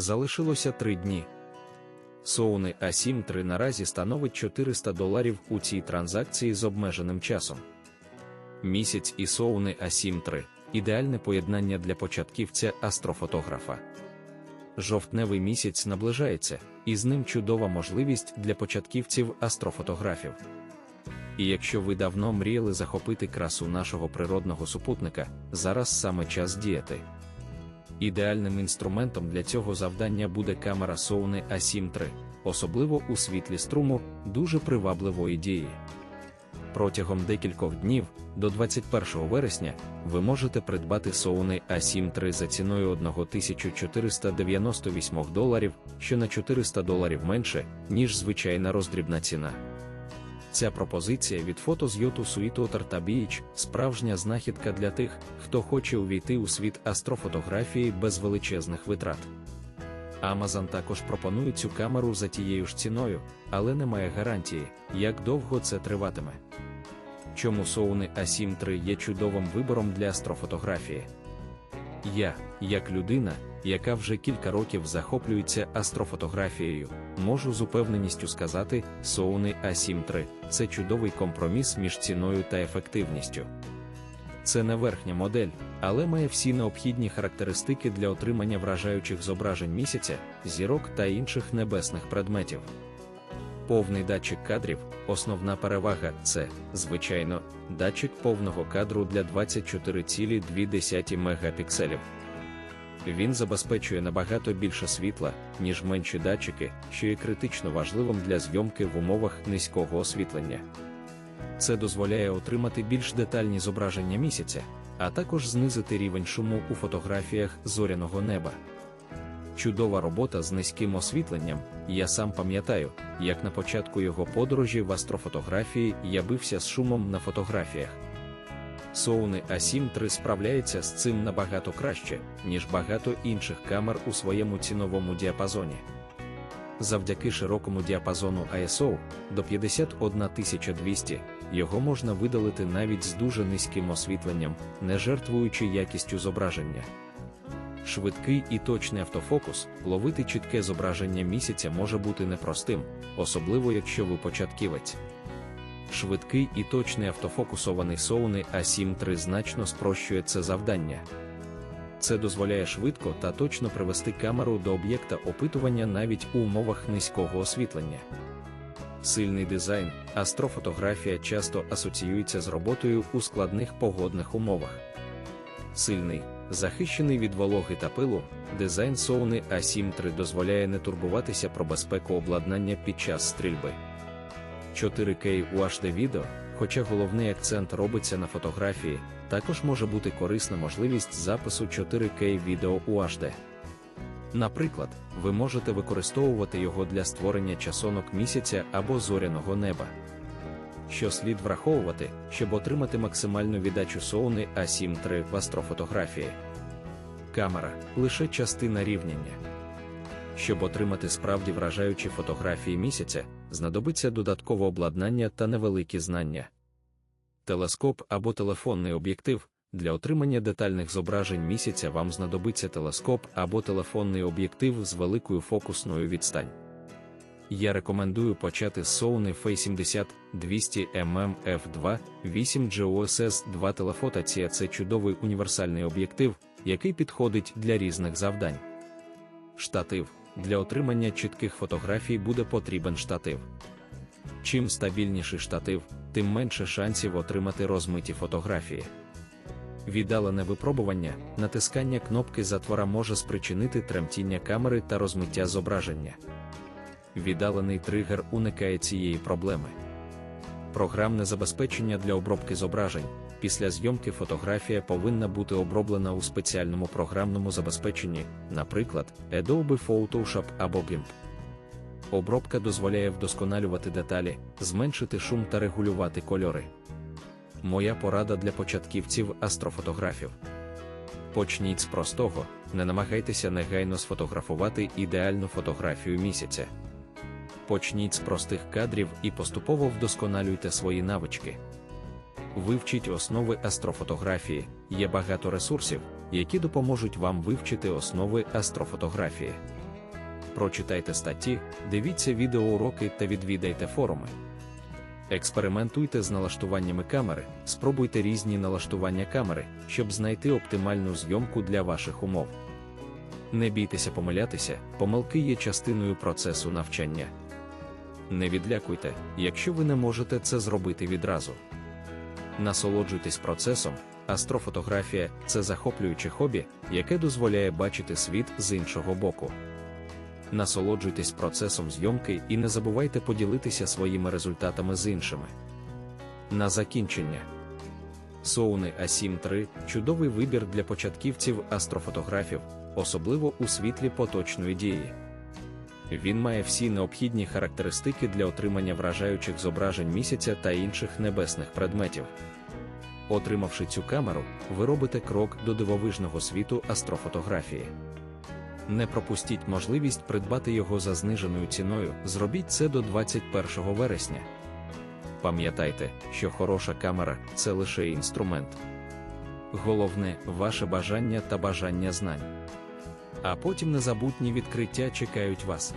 Залишилося три дні. Соуни A7 III наразі становить 400 доларів у цій транзакції з обмеженим часом. Місяць і Соуни A7 III – ідеальне поєднання для початківця астрофотографа. Жовтневий місяць наближається, і з ним чудова можливість для початківців астрофотографів. І якщо ви давно мріяли захопити красу нашого природного супутника, зараз саме час діяти. Ідеальним інструментом для цього завдання буде камера Sony A7 III, особливо у світлі струму, дуже привабливої дії. Протягом декількох днів, до 21 вересня, ви можете придбати Sony A7 III за ціною 1498 доларів, що на 400 доларів менше, ніж звичайна роздрібна ціна. Ця пропозиція від фото з йоту Sweetwater та Beach – справжня знахідка для тих, хто хоче увійти у світ астрофотографії без величезних витрат. Amazon також пропонує цю камеру за тією ж ціною, але немає гарантії, як довго це триватиме. Чому Sony A7 III є чудовим вибором для астрофотографії? Я, як людина, яка вже кілька років захоплюється астрофотографією, можу з упевненістю сказати, Sony A7 III – це чудовий компроміс між ціною та ефективністю. Це не верхня модель, але має всі необхідні характеристики для отримання вражаючих зображень місяця, зірок та інших небесних предметів. Повний датчик кадрів, основна перевага це, звичайно, датчик повного кадру для 24,2 мегапікселів. Він забезпечує набагато більше світла, ніж менші датчики, що є критично важливим для зйомки в умовах низького освітлення. Це дозволяє отримати більш детальні зображення місяця, а також знизити рівень шуму у фотографіях зоряного неба. Чудова робота з низьким освітленням. Я сам пам'ятаю, як на початку його подорожі в астрофотографії я бився з шумом на фотографіях. Sony A7 III справляється з цим набагато краще, ніж багато інших камер у своєму ціновому діапазоні. Завдяки широкому діапазону ISO до 51200 його можна видалити навіть з дуже низьким освітленням, не жертвуючи якістю зображення. Швидкий і точний автофокус, ловити чітке зображення місяця може бути непростим, особливо якщо ви початківець. Швидкий і точний автофокусований Sony A7 III значно спрощує це завдання. Це дозволяє швидко та точно привести камеру до об'єкта опитування навіть у умовах низького освітлення. Сильний дизайн, астрофотографія часто асоціюється з роботою у складних погодних умовах. Сильний, захищений від вологи та пилу, дизайн Sony A7 III дозволяє не турбуватися про безпеку обладнання під час стрільби. 4К UHD відео, хоча головний акцент робиться на фотографії, також може бути корисна можливість запису 4К відео UHD. Наприклад, ви можете використовувати його для створення часонок місяця або зоряного неба. Що слід враховувати, щоб отримати максимальну віддачу Sony A7 III в астрофотографії. Камера лише частина рівняння. Щоб отримати справді вражаючі фотографії місяця, знадобиться додаткове обладнання та невеликі знання. Телескоп або телефонний об'єктив для отримання детальних зображень місяця вам знадобиться телескоп або телефонний об'єктив з великою фокусною відстань. Я рекомендую почати з Sony F70 200 mm f2 8 GOSS 2 телефотація це чудовий універсальний об'єктив, який підходить для різних завдань. Штатив для отримання чітких фотографій буде потрібен штатив. Чим стабільніший штатив, тим менше шансів отримати розмиті фотографії. Віддалене випробування, натискання кнопки затвора може спричинити тремтіння камери та розмиття зображення. Віддалений тригер уникає цієї проблеми. Програмне забезпечення для обробки зображень. Після зйомки фотографія повинна бути оброблена у спеціальному програмному забезпеченні, наприклад, Adobe Photoshop або GIMP. Обробка дозволяє вдосконалювати деталі, зменшити шум та регулювати кольори. Моя порада для початківців астрофотографів. Почніть з простого, не намагайтеся негайно сфотографувати ідеальну фотографію місяця. Почніть з простих кадрів і поступово вдосконалюйте свої навички. Вивчіть основи астрофотографії, є багато ресурсів, які допоможуть вам вивчити основи астрофотографії. Прочитайте статті, дивіться відеоуроки та відвідайте форуми. Експериментуйте з налаштуваннями камери, спробуйте різні налаштування камери, щоб знайти оптимальну зйомку для ваших умов. Не бійтеся помилятися, помилки є частиною процесу навчання. Не відлякуйте, якщо ви не можете це зробити відразу. Насолоджуйтесь процесом, астрофотографія це захоплююче хобі, яке дозволяє бачити світ з іншого боку. Насолоджуйтесь процесом зйомки і не забувайте поділитися своїми результатами з іншими. На закінчення. A7 III – чудовий вибір для початківців астрофотографів, особливо у світлі поточної дії. Він має всі необхідні характеристики для отримання вражаючих зображень місяця та інших небесних предметів. Отримавши цю камеру, ви робите крок до дивовижного світу астрофотографії. Не пропустіть можливість придбати його за зниженою ціною, зробіть це до 21 вересня. Пам'ятайте, що хороша камера це лише інструмент. Головне ваше бажання та бажання знань. А потім незабутні відкриття чекають вас.